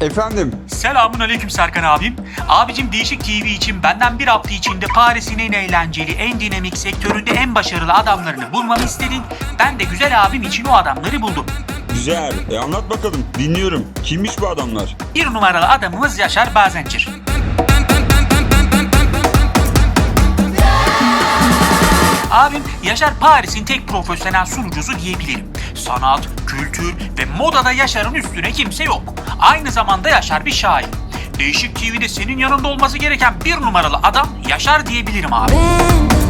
Efendim, Selamun aleyküm Serkan abim. Abicim Değişik TV için benden bir hafta içinde Paris'in en eğlenceli, en dinamik sektöründe en başarılı adamlarını bulmamı istedin. Ben de güzel abim için o adamları buldum. güzel. E anlat bakalım, dinliyorum. Kimmiş bu adamlar? Bir numaralı adamımız Yaşar Bazencir. Abim Yaşar Paris'in tek profesyonel sunucusu diyebilirim. Sanat, kültür ve modada Yaşar'ın üstüne kimse yok. Aynı zamanda Yaşar bir şair. Değişik TV'de senin yanında olması gereken bir numaralı adam Yaşar diyebilirim abi. Eu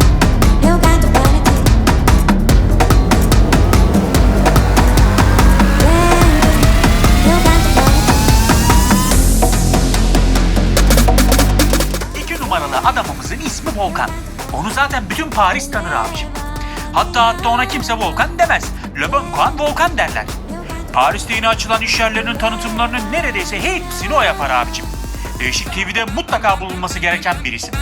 ismi Volkan. Onu zaten bütün Paris tanır abicim. Hatta hatta ona kimse Volkan demez. Le Bon Coin Volkan derler. Paris'te yeni açılan iş yerlerinin tanıtımlarının neredeyse hepsini o yapar abicim. Değişik TV'de mutlaka bulunması gereken bir isim.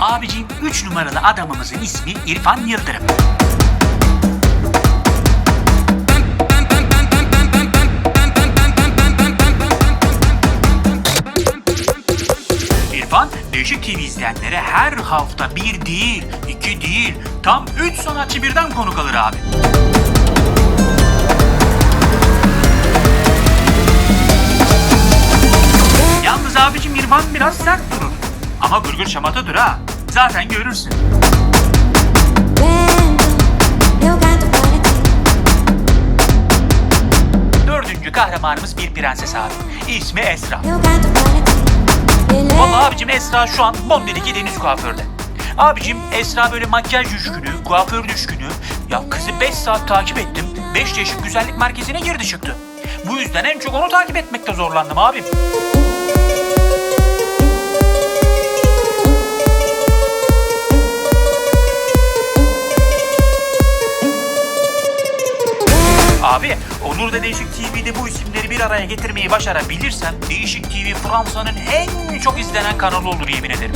Abicim 3 numaralı adamımızın ismi İrfan Yıldırım. Değişik TV izleyenlere her hafta bir değil, iki değil, tam üç sanatçı birden konuk alır abi. Yalnız abicim İrfan biraz sert durur. Ama gırgır şamatadır ha. Zaten görürsün. Dördüncü kahramanımız bir prenses abi. İsmi Esra. Vallahi abicim Esra şu an Bondi'deki deniz kuaförde. Abicim Esra böyle makyaj düşkünü, kuaför düşkünü. Ya kızı 5 saat takip ettim. 5 çeşit güzellik merkezine girdi çıktı. Bu yüzden en çok onu takip etmekte zorlandım abim. Abi olur da Değişik TV'de bu isimleri bir araya getirmeyi başarabilirsem Değişik TV Fransa'nın en çok izlenen kanalı olur yemin ederim.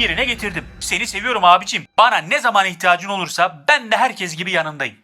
Yerine getirdim. Seni seviyorum abicim. Bana ne zaman ihtiyacın olursa ben de herkes gibi yanındayım.